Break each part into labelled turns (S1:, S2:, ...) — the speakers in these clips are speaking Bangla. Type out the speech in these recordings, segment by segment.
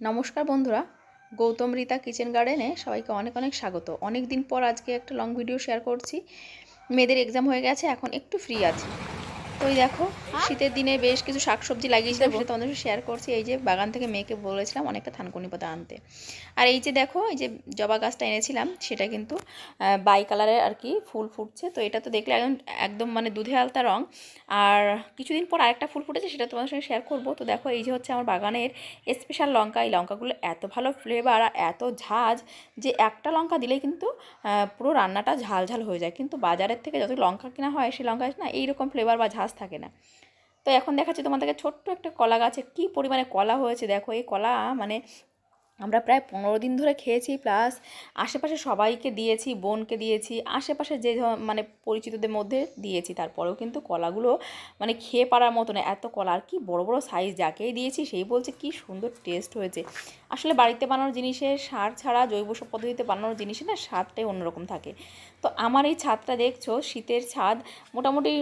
S1: নমস্কার বন্ধুরা, গৌতম রীতা কিচেন গার্ডেনে সবাইকে অনেক অনেক স্বাগত। অনেক দিন পর আজকে একটা লং ভিডিও শেয়ার করছি। মেয়েদের এক্সাম হয়ে গেছে, এখন একটু ফ্রি আছে। এই দেখো, শীতের দিনে বেশ কিছু শাকসবজি লাগিয়েছিলাম সেটা তোমাদের শেয়ার করছি। এই যে বাগান থেকে মেয়েকে বলেছিলাম অনেকটা থানকুনি পাতা আনতে। আর এই যে দেখো, এই যে জবা গাছটা এনেছিলাম, সেটা কিন্তু বাই কালারের আর কি ফুল ফুটছে। তো এটা তো দেখলে একদম একদম মানে দুধে আলতা রং। আর কিছুদিন পর আরেকটা ফুল ফুটেছে, সেটা তোমাদের সঙ্গে শেয়ার করব। তো দেখো, এই যে হচ্ছে আমার বাগানের স্পেশাল লঙ্কা। এই লঙ্কাগুলো এত ভালো ফ্লেভার আর এত ঝাঁজ যে একটা লঙ্কা দিলেই কিন্তু পুরো রান্নাটা ঝাল ঝাল হয়ে যায়। কিন্তু বাজারের থেকে যত লঙ্কা কেনা হয়, সেই লঙ্কা না এইরকম ফ্লেভার বা ঝাঁজ থাকে না। তো এখন দেখাচ্ছি তোমাদেরকে ছোট্ট একটা কলা গাছে কী পরিমাণে কলা হয়েছে। দেখো এই কলা মানে আমরা প্রায় পনেরো দিন ধরে খেয়েছি প্লাস আশেপাশে সবাইকে দিয়েছি, বোনকে দিয়েছি, আশেপাশে যে মানে পরিচিতদের মধ্যে দিয়েছি। তারপরেও কিন্তু কলাগুলো মানে খেয়ে পারার মতো না, এত কলা, আর কি বড় বড় সাইজ যাকেই দিয়েছি, সেই বলছে কি সুন্দর টেস্ট হয়েছে। আসলে বাড়িতে বানানোর জিনিসে সার ছাড়া জৈব সব পদ্ধতিতে বানানোর জিনিসের না স্বাদটাই অন্যরকম থাকে। তো আমার এই ছাদটা দেখছ, শীতের ছাদ। মোটামুটি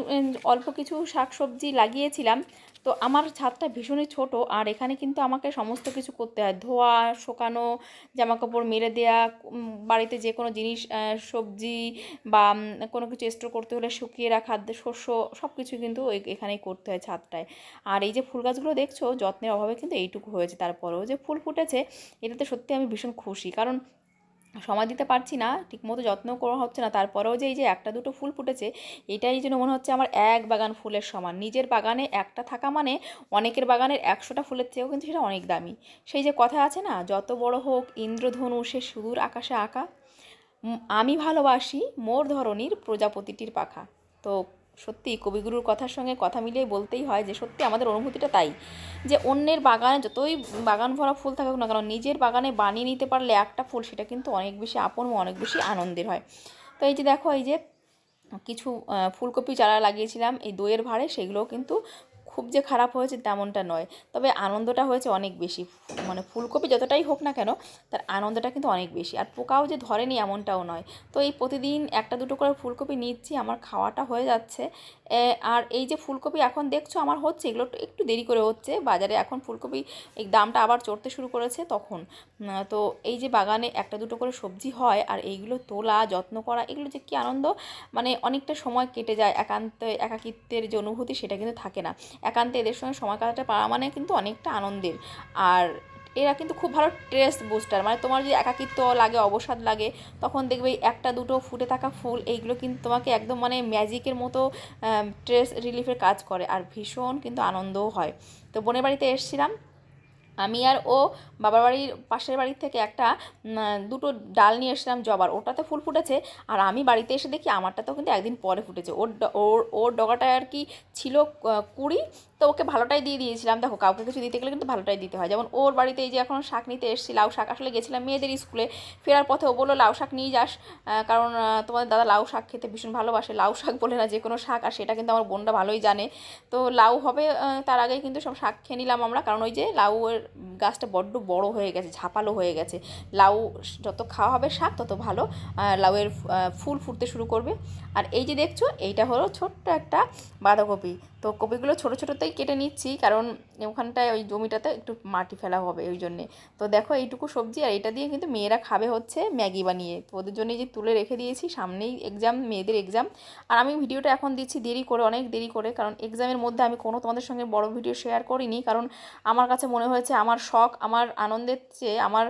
S1: অল্প কিছু শাকসবজি লাগিয়েছিলাম তো আমার ছাদটা ভীষণই ছোট আর এখানে কিন্তু আমাকে সমস্ত কিছু করতে হয়। ধোয়া, শোকানো, জামাকাপড় মেরে দেয়া বাড়িতে যে কোনো জিনিস সবজি বা কোনো কিছু স্টোর করতে হলে শুকিয়ে রাখা, শস্য সব কিছু কিন্তু এখানেই করতে হয় ছাদটায়। আর এই যে ফুল গাছগুলো দেখছ, যত্নের অভাবে কিন্তু এইটুকু হয়েছে। তারপরেও যে ফুল ফুটেছে, এটাতে সত্যি আমি ভীষণ খুশি। কারণ সময় দিতে পারছি না, ঠিকমতো যত্ন করা হচ্ছে না। তারপরেও যে এই যে একটা দুটো ফুল ফুটেছে, এটাই যেন মনে হচ্ছে আমার এক বাগান ফুলের সমান। নিজের বাগানে একটা থাকা মানে অনেকের বাগানের একশোটা ফুলের চেয়েও কিন্তু সেটা অনেক দামি। সেই যে কথা আছে না, যত বড় হোক ইন্দ্রধনু, সে সুদূর আকাশে আঁকা। আমি ভালোবাসি মোর ধরনীর প্রজাপতিটির পাখা। তো সত্যি কবিগুরুর কথার সঙ্গে কথা মিলিয়ে বলতেই হয় যে সত্যি আমাদের অনুভূতিটা তাই, যে অন্যের বাগানে যতই বাগান ভরা ফুল থাকুক না কারণ নিজের বাগানে বানিয়ে নিতে পারলে একটা ফুল সেটা কিন্তু অনেক বেশি আপন অনেক বেশি আনন্দের হয়। তো এই যে দেখো, এই যে কিছু ফুলকপি চারা লাগিয়েছিলাম, এই দইয়ের ভাড়ে সেগুলোও কিন্তু খুব যে খারাপ হয়েছে তেমনটা নয়। তবে আনন্দটা হয়েছে অনেক বেশি। মানে ফুলকপি যতটাই হোক না কেন, তার আনন্দটা কিন্তু অনেক বেশি। আর পোকাও যে ধরেনি এমনটাও নয়। তো এই প্রতিদিন একটা দুটো করে ফুলকপি নিচ্ছি, আমার খাওয়াটা হয়ে যাচ্ছে। আর এই যে ফুলকপি এখন দেখছ আমার হচ্ছে, এগুলো একটু দেরি করে হচ্ছে। বাজারে এখন ফুলকপি এই দামটা আবার চড়তে শুরু করেছে তখন। তো এই যে বাগানে একটা দুটো করে সবজি হয়, আর এইগুলো তোলা, যত্ন করা, এগুলো যে কী আনন্দ। মানে অনেকটা সময় কেটে যায় একান্ত একাকিত্বের যে অনুভূতি সেটা কিন্তু থাকে না। একান্তে এদের সঙ্গে সময় কাটাতে পারা মানে কিন্তু অনেকটা আনন্দের। আর এরা কিন্তু খুব ভালো ট্রেস বুস্টার মানে তোমার যদি একাকিত্ব লাগে, অবসাদ লাগে, তখন দেখবে একটা দুটো ফুটে থাকা ফুল, এইগুলো কিন্তু তোমাকে একদম মানে ম্যাজিকের মতো ট্রেস রিলিফের কাজ করে। আর ভীষণ কিন্তু আনন্দও হয়। তো বোনের বাড়িতে এসেছিলাম আমি আর ও বাবার বাড়ির পাশের বাড়ির থেকে একটা দুটো ডাল নিয়ে এসেছিলাম জবার। ওটাতে ফুল ফুটেছে আর আমি বাড়িতে এসে দেখি আমারটা তো কিন্তু একদিন পরে ফুটেছে। ওর ওর ওর ডগাটায় আর কি ছিল কুড়ি, তো ওকে ভালোটাই দিয়ে দিয়েছিলাম। দেখো, কাউকে কিছু দিতে গেলে কিন্তু ভালোটাই দিতে হয়। যেমন ওর বাড়িতে এই যে এখন শাক নিতে এসেছি, লাউ শাক। আসলে গেছিলাম মেয়েদের স্কুলে, ফেরার পথে ও বলল, লাউ শাক নিয়ে যাস। কারণ তোমাদের দাদা লাউ শাক খেতে ভীষণ ভালোবাসে। লাউ শাক বলে না যে কোনো শাক, আর সেটা কিন্তু আমার বোনটা ভালোই জানে। তো লাউ হবে তার আগেই কিন্তু সব শাক খেয়ে নিলাম আমরা। কারণ ওই যে লাউয়ের গাছটা বড্ড বড় হয়ে গেছে, ঝাপালো হয়ে গেছে। লাউ যত খাওয়া হবে শাক, তত ভালো। লাউয়ের ফুল ফুটতে শুরু করবে। আর এই যে দেখছ, এইটা হলো ছোট্ট একটা বাঁধাকপি। তো কপিগুলো ছোটো ছোটোতেই কেটে নিচ্ছি, কারণ ওখানটায় ওই জমিটাতে একটু মাটি ফেলা হবে ওই জন্যে। তো দেখো এইটুকু সবজি, আর এটা দিয়ে কিন্তু মেয়েরা খাবে হচ্ছে ম্যাগি বানিয়ে। তো ওদের জন্য যে তুলে রেখে দিয়েছি, সামনেই এক্সাম মেয়েদের এক্সাম আর আমি ভিডিওটা এখন দিচ্ছি দেরি করে, অনেক দেরি করে, কারণ এক্সামের মধ্যে আমি কোনো তোমাদের সঙ্গে বড় ভিডিও শেয়ার করিনি, কারণ আমার কাছে মনে হয়েছে আমার শখ, আমার আনন্দের চেয়ে, আমার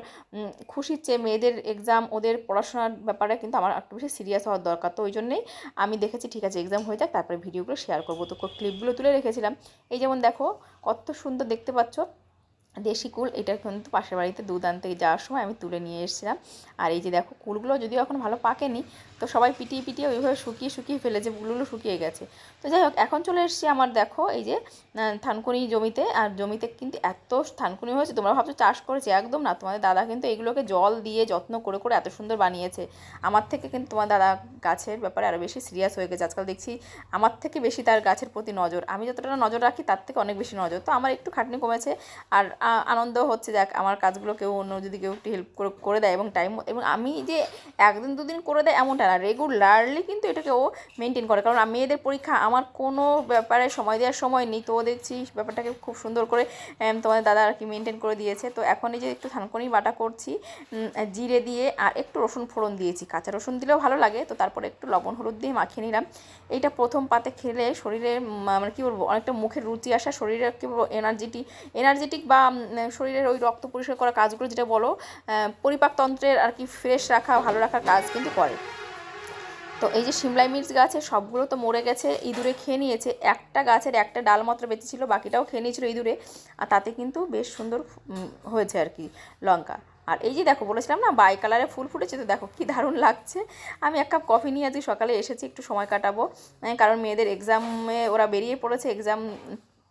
S1: খুশির চেয়ে মেয়েদের এক্সাম ওদের পড়াশোনার ব্যাপারে কিন্তু আমার একটু বেশি সিরিয়াস হওয়ার দরকার। তো ওই জন্যেই আমি দেখেছি ঠিক আছে এক্সাম হয়ে যাক, তারপরে ভিডিওগুলো শেয়ার করব। তো ক্লিপ ফুলগুলো তুলে রেখেছিলাম। এই যেমন দেখো কত সুন্দর দেখতে পাচ্ছ। দেশি কুল এটা কিন্তু পাশের বাড়িতে দুধ আনতে যাওয়ার সময় আমি তুলে নিয়ে এসেছিলাম। আর এই যে দেখো, কুলগুলো যদিও এখন ভালো পাকেনি, তো সবাই পিটিয়ে পিটিয়ে ওইভাবে শুকিয়ে শুকিয়ে ফেলেছে ফুলগুলো শুকিয়ে গেছে। তো যাই হোক, এখন চলে এসেছি আমার দেখো, এই যে থানকুনি জমিতে। আর জমিতে কিন্তু এত থানকুনি হয়েছে, তোমরা ভাবছ চাষ করেছে, একদম না। তোমাদের দাদা কিন্তু এগুলোকে জল দিয়ে যত্ন করে করে এত সুন্দর বানিয়েছে। আমার থেকে কিন্তু তোমার দাদা গাছের ব্যাপারে আরও বেশি সিরিয়াস হয়ে গেছে। আজকাল দেখছি আমার থেকে বেশি তার গাছের প্রতি নজর। আমি যতটা নজর রাখি, তার থেকে অনেক বেশি নজর। তো আমার একটু খাটনি কমেছে। আর আনন্দ হচ্ছে যাক আমার কাজগুলো কেউ অন্য যদি কেউ একটু হেল্প করে দেয় এবং টাইম এবং আমি যে একদিন, দুদিন করে দেয় এমনটা না। রেগুলারলি কিন্তু এটাকে ও মেনটেন করে। কারণ মেয়েদের পরীক্ষা আমার কোনো ব্যাপারে সময় দেওয়ার সময় নেই। তো দেখছি ব্যাপারটাকে খুব সুন্দর করে তোমাদের দাদা আর কি মেনটেন করে দিয়েছে। তো এখন এই যে একটু থানকুনি বাটা করছি জিরে দিয়ে আর একটু রসুন ফোড়ন দিয়েছি। কাঁচা রসুন দিলেও ভালো লাগে। তো তারপরে একটু লবণ হলুদ দিয়ে মাখিয়ে নিলাম। এইটা প্রথম পাতে খেলে শরীরে মানে কী বলব, অনেকটা মুখের রুচি আসা, শরীরে কী বলব এনার্জেটি এনার্জেটিক বা শরীরের ওই রক্ত পরিষ্কার করা কাজগুলো, যেটা বলো পরিপাকতন্ত্রের আর কি ফ্রেশ রাখা, ভালো রাখার কাজ কিন্তু করে। তো এই যে সিমলাই মির্চ গাছে সবগুলো তো মরে গেছে, ইঁদুরে খেয়ে নিয়েছে। একটা গাছের একটা ডাল মাত্র বেঁচেছিল, বাকিটাও খেয়ে নিয়েছিল ইঁদুরে। আর তাতে কিন্তু বেশ সুন্দর হয়েছে আর কি লঙ্কা। আর এই যে দেখো, বলেছিলাম না বাই কালারে ফুল ফুটেছে, তো দেখো কি দারুণ লাগছে। আমি এক কাপ কফি নিয়ে আজকে সকালে এসেছি, একটু সময় কাটাবো। কারণ মেয়েদের এক্সামে ওরা বেরিয়ে পড়েছে এক্সাম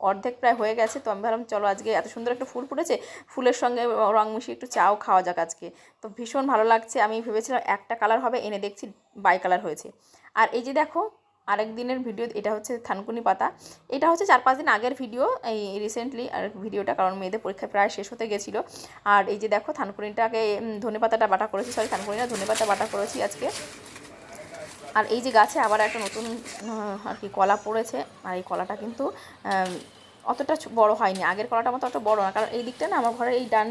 S1: অর্ধেক প্রায় হয়ে গেছে। তো আমি ভাবলাম, চলো আজকে এত সুন্দর একটা ফুল ফুটেছে, ফুলের সঙ্গে রং মিশিয়ে একটু চাও খাওয়া যাক আজকে। তো ভীষণ ভালো লাগছে। আমি ভেবেছিলাম একটা কালার হবে, এনে দেখছি বাই কালার হয়েছে। আর এই যে দেখো, আরেক দিনের ভিডিও, এটা হচ্ছে থানকুনি পাতা। এটা হচ্ছে চার পাঁচ দিন আগের ভিডিও, এই রিসেন্টলি আর ভিডিওটা কারণ মেয়েদের পরীক্ষা প্রায় শেষ হতে গেছিল। আর এই যে দেখো, থানকুনিটাকে ধনে পাতাটা বাটা করেছি সরি থানকুনিটা ধনে পাতা বাটা করেছি আজকে। আর এই যে গাছে আবার একটা নতুন আর কি কলা পড়েছে। আর এই কলাটা কিন্তু অতটা বড় হয়নি। আগের কলাটা মতো অত বড় না, কারণ এই দিকটা না আমার ঘরের এই ডান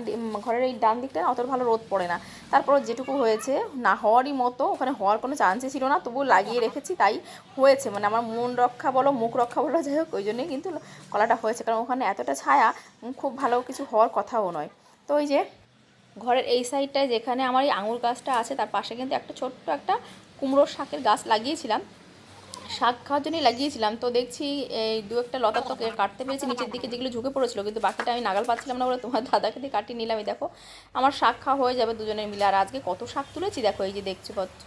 S1: ঘরের এই ডান দিকটা না অত ভালো রোদ পড়ে না। তারপর যেটুকু হয়েছে, না হওয়ারই মতো ওখানে হওয়ার কোনো চান্সই ছিল না, তবুও লাগিয়ে রেখেছি, তাই হয়েছে। মানে আমার মন রক্ষা বলো, মুখ রক্ষা বলো, যাই হোক, ওই জন্যই কিন্তু কলাটা হয়েছে। কারণ ওখানে এতটা ছায়া খুব ভালো কিছু হওয়ার কথাও নয়। তো ওই যে ঘরের এই সাইডটায় যেখানে আমার এই আঙুর গাছটা আছে, তার পাশে কিন্তু একটা ছোট্ট একটা কুমড়োর শাকের গাছ লাগিয়েছিলাম। শাক খাওয়ার জন্যই লাগিয়েছিলাম। তো দেখছি এই দু একটা লতা তো কাটতে পেরেছি, নিচের দিকে যেগুলো ঝুঁকে পড়েছিল, কিন্তু বাকিটা আমি নাগাল পাচ্ছিলাম না বলে তোমার দাদাকে দিয়ে কাটিয়ে নিলাম। এই দেখো, আমার শাক খাওয়া হয়ে যাবে দুজনের মিলে। আর আজকে কত শাক তুলেছি দেখো, এই যে দেখছ পাচ্ছ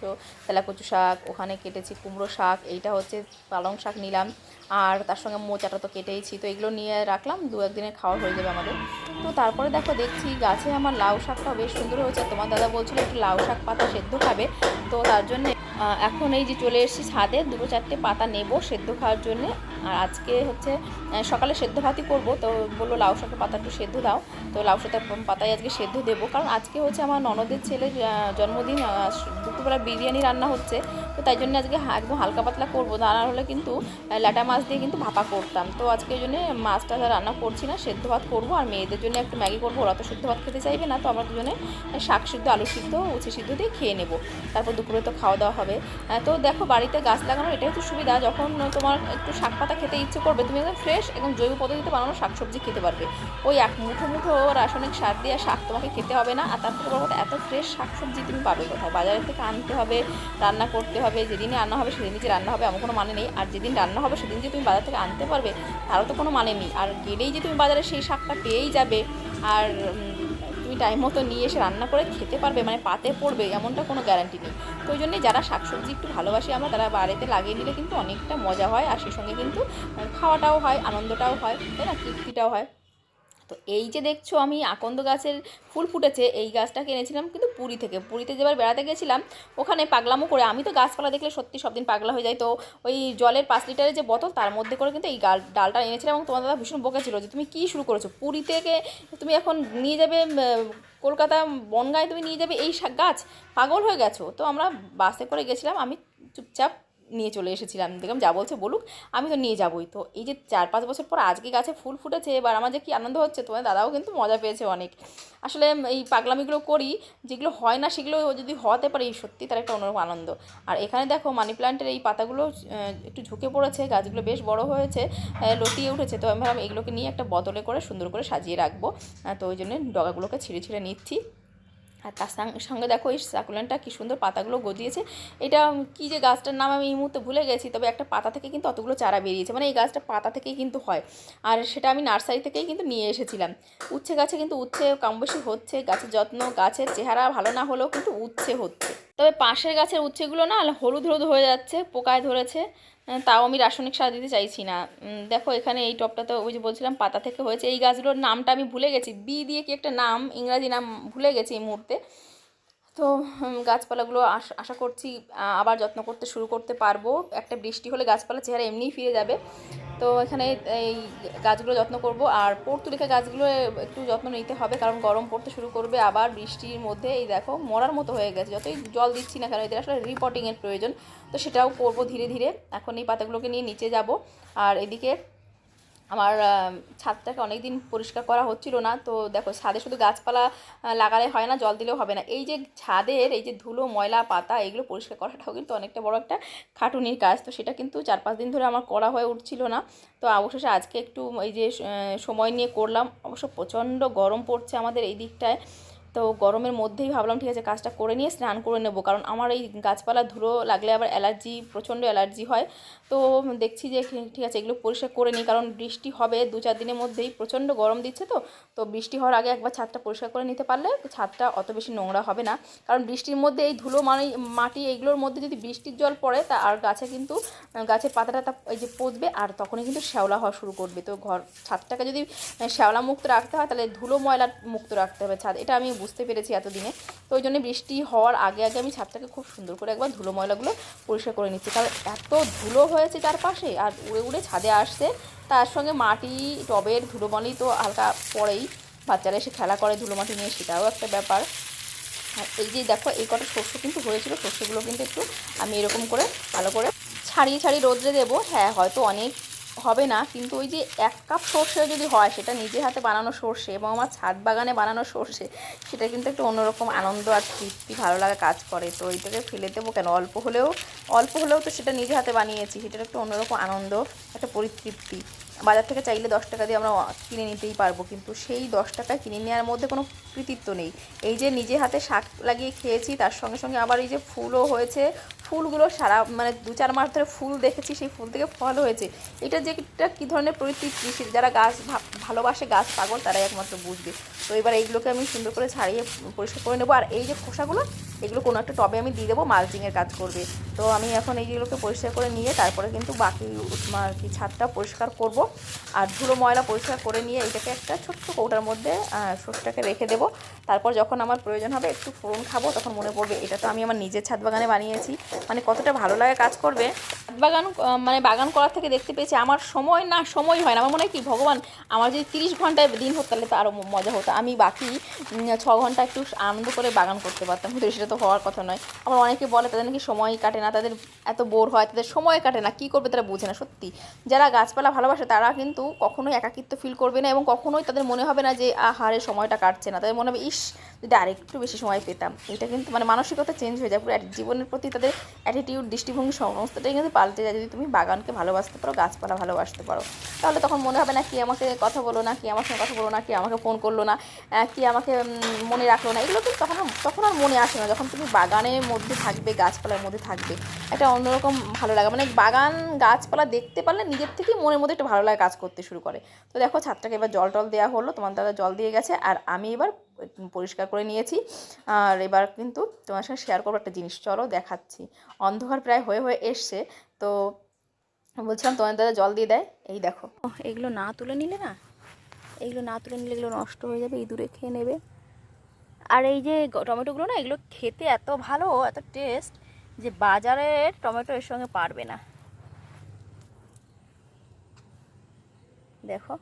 S1: তেলাকচু শাক, ওখানে কেটেছি কুমড়ো শাক, এইটা হচ্ছে পালং শাক নিলাম। আর তার সঙ্গে মোচাটা তো কেটেইছি, তো এগুলো নিয়ে রাখলাম, দু একদিনের খাওয়া হয়ে যাবে আমাদের। তো তারপরে দেখো, দেখছি গাছে আমার লাউ শাকটাও বেশ সুন্দর হয়েছে। তোমার দাদা বলছিল একটু লাউ শাক পাতা সেদ্ধ খাবে, তো তার জন্য এখন এই যে চলে এসেছি ছাদে, দুটো চারটে পাতা নেব সেদ্ধ খাওয়ার জন্য। আর আজকে হচ্ছে সকালে সেদ্ধ ভাতই করব, তো বলল লাউ শাকের পাতা একটু সেদ্ধ দাও। তো লাউ শাকের পাতায় আজকে সেদ্ধ দেবো। কারণ আজকে হচ্ছে আমার ননদের ছেলের জন্মদিন দুপুরবেলা বিরিয়ানি রান্না হচ্ছে। তো তাই জন্য আজকে একদম হালকা পাতলা করব। তা না হলে কিন্তু ল্যাটা মাছ দিয়ে কিন্তু ভাপা করতাম। তো আজকে ওই জন্য মাছটা রান্না করছি না, সেদ্ধ ভাত করব। আর মেয়েদের জন্য একটু ম্যাগি করব, ওরা তো সেদ্ধ ভাত খেতে চাইবে না, তো আমরা দুজনে শাক সিদ্ধ, আলু সিদ্ধ, উচ্ছে সিদ্ধ দিয়ে খেয়ে নেব। তারপর দুপুরে তো খাওয়া দাওয়া হবে। তো দেখো বাড়িতে গাছ লাগানোর এটাই হচ্ছে সুবিধা। যখন তোমার একটু শাক পাতা খেতে ইচ্ছে করবে, তুমি একদম ফ্রেশ এবং জৈব পদ্ধতিতে বানানো শাকসবজি খেতে পারবে। ওই এক মুঠো মুঠো রাসায়নিক সার দিয়ে শাক তোমাকে খেতে হবে না। আর তার থেকে কথা, এত ফ্রেশ শাকসবজি তুমি পাবে কোথায়? বাজার থেকে আনতে হবে, রান্না করতে হবে, যেদিনই রান্না হবে সেদিনই যে রান্না হবে, এমন কোনো মানে নেই। আর যেদিন রান্না হবে, সেদিন যে তুমি বাজার থেকে আনতে পারবে, তারও তো কোনো মানে নেই। আর গেলেই যে তুমি বাজারে সেই শাকটা পেয়েই যাবে। আর তুমি টাইম মতো নিয়ে এসে রান্না করে খেতে পারবে মানে পাতে পড়বে, এমনটা কোনো গ্যারান্টি নেই। তো ওই জন্যে যারা শাকসবজি একটু ভালোবাসি আমরা, তারা বাড়িতে লাগিয়ে নিলে কিন্তু অনেকটা মজা হয়। আর সেই সঙ্গে কিন্তু খাওয়াটাও হয়, আনন্দটাও হয়, তাই না? তৃপ্তিটাও হয়। তো এই যে দেখছ আমি আকন্দ গাছের ফুল ফুটেছে, এই গাছটা কিনেছিলাম কিন্তু পুরী থেকে। পুরীতে যেবার বেড়াতে গেছিলাম, ওখানে পাগলামো করে, আমি তো গাছপালা দেখলে সত্যি সব দিন পাগলা হয়ে যাই। তো ওই জলের পাঁচ লিটারের যে বোতল, তার মধ্যে করে কিন্তু এই ডালটা এনেছিলাম এবং তোমার দাদা ভীষণ বকেছিল যে তুমি কী শুরু করেছ? পুরী থেকে তুমি এখন নিয়ে যাবে কলকাতা বনগাঁয় তুমি নিয়ে যাবে এই গাছ? পাগল হয়ে গেছো? তো আমরা বাসে করে গেছিলাম, আমি চুপচাপ নিয়ে চলে এসেছিলাম। দেখলাম যা বলছে বলুক, আমি তো নিয়ে যাবোই। তো এই যে চার পাঁচ বছর পর আজকে গাছে ফুল ফুটেছে, এবার আমার যে কী আনন্দ হচ্ছে তোমার দাদাও কিন্তু মজা পেয়েছে অনেক। আসলে এই পাগলামিগুলো করি, যেগুলো হয় না, সেগুলো যদি হওয়াতে পারে, এই সত্যি তার একটা অন্যরকম আনন্দ। আর এখানে দেখো মানি প্ল্যান্টের এই পাতাগুলো একটু ঝুঁকে পড়েছে, গাছগুলো বেশ বড় হয়েছে লতিয়ে উঠেছে। তো আমি ভাবলাম, এগুলোকে নিয়ে একটা বদলে করে সুন্দর করে সাজিয়ে রাখব। তো ওই জন্য ডগাগুলোকে ছিঁড়ে ছিঁড়ে নিচ্ছি। আর তার সঙ্গে দেখো এই সাকুলেনটা কি সুন্দর পাতাগুলো গজিয়েছে এটা কি যে গাছটার নাম আমি এই মুহূর্তে ভুলে গেছি, তবে একটা পাতা থেকে কিন্তু অতগুলো চারা বেরিয়েছে। মানে এই গাছটা পাতা থেকেই কিন্তু হয়। আর সেটা আমি নার্সারি থেকেই কিন্তু নিয়ে এসেছিলাম। উচ্ছে গাছে কিন্তু উচ্ছে কম বেশি হচ্ছে, গাছের যত্ন, গাছের চেহারা ভালো না হলেও কিন্তু উচ্ছে হচ্ছে। তবে পাশের গাছের উচ্ছেগুলো না হলুদ হলুদ হয়ে যাচ্ছে, পোকায় ধরেছে। তাও আমি রাসায়নিক সার দিতে চাইছি না। দেখো এখানে এই টপটা তো ওই যে বলছিলাম, পাতা থেকে হয়েছে। এই গাছগুলোর নামটা আমি ভুলে গেছি। বি দিয়ে কি একটা নাম, ইংরাজি নাম ভুলে গেছি এই মুহূর্তে। তো গাছপালাগুলো আশা করছি আবার যত্ন করতে শুরু করতে পারব। একটা বৃষ্টি হলে গাছপালা চেহারা এমনিই ফিরে যাবে। তো এখানে এই গাছগুলো যত্ন করব। আর পর্তুলিকা গাছগুলো একটু যত্ন নিতে হবে, কারণ গরম পড়তে শুরু করবে, আবার বৃষ্টির মধ্যে এই দেখো মরার মতো হয়ে গেছে। যতই জল দিচ্ছি না কেন, এদের আসলে রিপোর্টিংয়ের প্রয়োজন। তো সেটাও করব ধীরে ধীরে। এখন এই পাতাগুলোকে নিয়ে নিচে যাব। আর এদিকে আমার ছাদটাকে অনেক দিন পরিষ্কার করা হচ্ছিল না, তো দেখো ছাদে শুধু গাছপালা লাগালে হয় না, জল দিলেও হবে না। এই যে ছাদের এই যে ধুলো, ময়লা, পাতা, এগুলো পরিষ্কার করাটাও কিন্তু অনেকটা বড় একটা খাটুনির কাজ। তো সেটা কিন্তু চার পাঁচ দিন ধরে আমার করা হয়ে উঠছিল না। তো অবশেষে আজকে একটু এই যে সময় নিয়ে করলাম। অবশ্য প্রচণ্ড গরম পড়ছে আমাদের এই দিকটায়। তো গরমের মধ্যেই ভাবলাম, ঠিক আছে, কাজটা করে নিয়ে স্নান করে নেব। কারণ আমার এই গাছপালা ধুলো লাগলে আবার অ্যালার্জি, প্রচণ্ড অ্যালার্জি হয়। তো দেখছি যে, ঠিক আছে, এগুলো পরিষ্কার করে নিই। কারণ বৃষ্টি হবে দু চার দিনের মধ্যেই, প্রচণ্ড গরম দিচ্ছে তো। তো বৃষ্টি হওয়ার আগে একবার ছাদটা পরিষ্কার করে নিতে পারলে ছাদটা অত বেশি নোংরা হবে না। কারণ বৃষ্টির মধ্যে এই ধুলো মানে মাটি এইগুলোর মধ্যে যদি বৃষ্টির জল পড়ে, তা আর গাছে কিন্তু, গাছের পাতাটা তা এই যে পচবে আর তখনই কিন্তু শ্যাওলা হওয়া শুরু করবে। তো ঘর, ছাদটাকে যদি শ্যাওলা মুক্ত রাখতে হয়, তাহলে ধুলো ময়লা মুক্ত রাখতে হবে ছাদ। এটা আমি বুঝতে পেরেছি এতদিনে। তো ওই জন্য বৃষ্টি হওয়ার আগে আগে আমি ছাদটাকে খুব সুন্দর করে একবার ধুলো ময়লাগুলো পরিষ্কার করে নিচ্ছি। কারণ এত ধুলো হয়েছে চারপাশে আর উড়ে উড়ে ছাদে আসছে। তার সঙ্গে মাটি, টবের ধুলোবালি তো হালকা পরেই বাচ্চারা এসে খেলা করে ধুলো মাটি নিয়ে, সেটাও একটা ব্যাপার। এই যে দেখো, এই কটা শস্য কিন্তু হয়েছিল, শস্যগুলো কিন্তু একটু আমি এরকম করে ভালো করে ছাড়িয়ে ছাড়িয়ে রোদ্রে দেবো। হ্যাঁ হয়তো অনেক হবে না, কিন্তু ওই যে এক কাপ সর্ষে যদি হয়, সেটা নিজের হাতে বানানো সর্ষে এবং আমার ছাদ বাগানে বানানো সর্ষে, সেটা কিন্তু একটু অন্যরকম আনন্দ আর তৃপ্তি, ভালো লাগা কাজ করে। তো এইটাকে ফেলে দেবো কেন? অল্প হলেও অল্প হলেও তো সেটা নিজে হাতে বানিয়েছি, সেটার একটু অন্যরকম আনন্দ, একটা পরিতৃপ্তি। বাজার থেকে চাইলে দশ টাকা দিয়ে আমরা কিনে নিতেই পারব, কিন্তু সেই দশ টাকায় কিনে নেওয়ার মধ্যে কোনো কৃতিত্ব নেই। এই যে নিজে হাতে শাক লাগিয়ে খেয়েছি, তার সঙ্গে সঙ্গে আবার এই যে ফুলও হয়েছে ফুলগুলো সারা মানে দু চার মাস ধরে ফুল দেখেছি, সেই ফুল থেকে ফল হয়েছে। এটা যে একটা কী ধরনের পরিতৃপ্তি? সে যারা গাছ ভালোবাসে গাছ, পাগল, তারাই একমাত্র বুঝবে। তো এবার এইগুলোকে আমি সুন্দর করে ছাড়িয়ে পরিষ্কার করে নেব। আর এই যে খোসাগুলো, এগুলো কোনো একটা টবে আমি দিয়ে দেবো মালচিংয়ের কাজ করবে। তো আমি এখন এইগুলোকে পরিষ্কার করে নিয়ে, তারপরে কিন্তু বাকি আর কি ছাদটা পরিষ্কার করব। আর ধুলো ময়লা পরিষ্কার করে নিয়ে এটাকে একটা ছোট্ট কৌটার মধ্যে শসটাকে রেখে দেবো। তারপর যখন আমার প্রয়োজন হবে, একটু ফোড়ন খাব, তখন মনে পড়বে, এটা তো আমি আমার নিজের ছাদ বাগানে বানিয়েছি। মানে কতটা ভালো লাগে কাজ করবে বাগান মানে বাগান করার থেকে দেখতে পেয়েছি আমার সময় না, সময় হয় না। আমার মনে হয় কি, ভগবান আমার যদি তিরিশ ঘন্টায় দিন হতো তাহলে তো আরও মজা হতো। আমি বাকি ছ ঘণ্টা একটু আনন্দ করে বাগান করতে পারতাম। কিন্তু সেটা তো হওয়ার কথা নয়। আমার অনেকে বলে, তাদের নাকি সময় কাটে না, তাদের এত বোর হয়, তাদের সময় কাটে না। কী করবে তারা বোঝে না, সত্যি। যারা গাছপালা ভালোবাসে, তারা কিন্তু কখনোই একাকিত্ব ফিল করবে না এবং কখনোই তাদের মনে হবে না যে আহারে সময়টা কাটছে না। তাদের মনে হবে, ইস, যদি আরেকটু বেশি সময় পেতাম। এটা কিন্তু মানে মানসিকতা চেঞ্জ হয়ে যায়। পুরো জীবনের প্রতি তাদের অ্যাটিটিউড দৃষ্টিভঙ্গি, সমস্তটাই কিন্তু পাল্টে যায়। যদি তুমি বাগানকে ভালোবাসতে পারো, গাছপালা ভালোবাসতে পারো, তাহলে তখন মনে হবে না কি আমাকে কথা বলো না, কি আমার সঙ্গে কথা বলো না, কি আমাকে ফোন করল না কি আমাকে মনে রাখল না। এগুলো কিন্তু তখন তখন আর মনে আসে না। যখন তুমি বাগানের মধ্যে থাকবে, গাছপালার মধ্যে থাকবে, একটা অন্যরকম ভালো লাগে। মানে বাগান গাছপালা দেখতে পারলে নিজের থেকেই মনের মধ্যে একটা ভালো লাগে কাজ করতে শুরু করে। তো দেখো, ছাদটাকে এবার জল টল দেওয়া হলো। তোমার দাদা জল দিয়ে গেছে। আর আমি এবার পরিষ্কার করে নিয়েছি। আর এবার কিন্তু তোমার সঙ্গে শেয়ার করব একটা জিনিস। চলো দেখাচ্ছি। অন্ধকার প্রায় হয়ে হয়ে এসছে। তো বলছিলাম তোমার দাদা জল দিয়ে দেয়। এই দেখো। এগুলো না তুলে নিলে না? এগুলো না তুলে নিলে এগুলো নষ্ট হয়ে যাবে, ইঁদুরে খেয়ে নেবে। আর এই যে টমেটোগুলো না, এগুলো খেতে এত ভালো, এত টেস্ট যে বাজারের টমেটো এর সঙ্গে পারবে না। দেখো।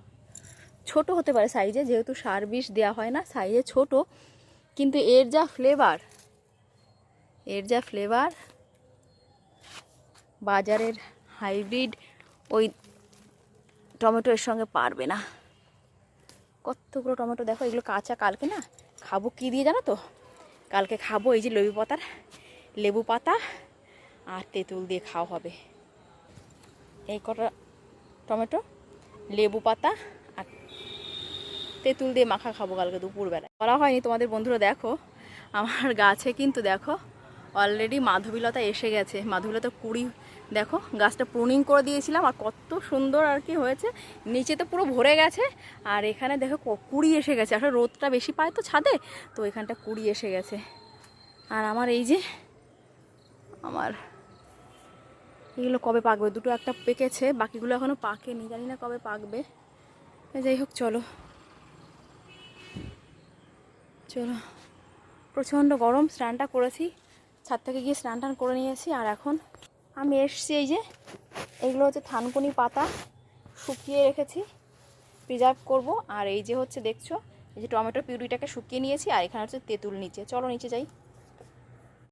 S1: ছোট হতে পারে সাইজে যেহেতু সার বিষ দেওয়া হয় না সাইজে ছোট। কিন্তু এর যা ফ্লেভার এর যা ফ্লেভার বাজারের হাইব্রিড ওই টমেটো এর সঙ্গে পারবে না। কতগুলো টমেটো দেখো, এগুলো কাঁচা কালকে না, খাব কী দিয়ে জানো তো? কালকে খাব এই যে লেবু পাতার, লেবু পাতা আর তেঁতুল দিয়ে খাওয়া হবে। এই কটা টমেটো, লেবু পাতা তেঁতুল দিয়ে মাখা খাব কালকে দুপুরবেলায়। করা হয়নি তোমাদের বন্ধুরা, দেখো, আমার গাছে কিন্তু দেখো অলরেডি মাধবীলতা এসে গেছে। মাধবীলতা কুড়ি, দেখো, গাছটা প্রুনিং করে দিয়েছিলাম আর কত সুন্দর আর কি হয়েছে। নিচে তো পুরো ভরে গেছে আর এখানে দেখো কুড়ি এসে গেছে। আসলে রোদটা বেশি পায় তো ছাদে, তো এখানটা কুড়ি এসে গেছে। আর আমার এই যে, আমার এগুলো কবে পাকবে? দুটো একটা পেকেছে, বাকিগুলো এখনও পাকেনি, জানি না কবে পাকবে। যাই হোক, চলো। চলো। প্রচণ্ড গরম, স্নানটা করেছি। ছাদ থেকে গিয়ে স্নান টান করে নিয়েছি, আর এখন আমি এসছি এই যে এইগুলো হচ্ছে থানকুনি পাতা শুকিয়ে রেখেছি প্রিজার্ভ করব। আর এই যে হচ্ছে, দেখছ, এই যে টমেটো পিউরিটাকে শুকিয়ে নিয়েছি, আর এখানে হচ্ছে তেঁতুল নিচে। চলো নিচে যাই।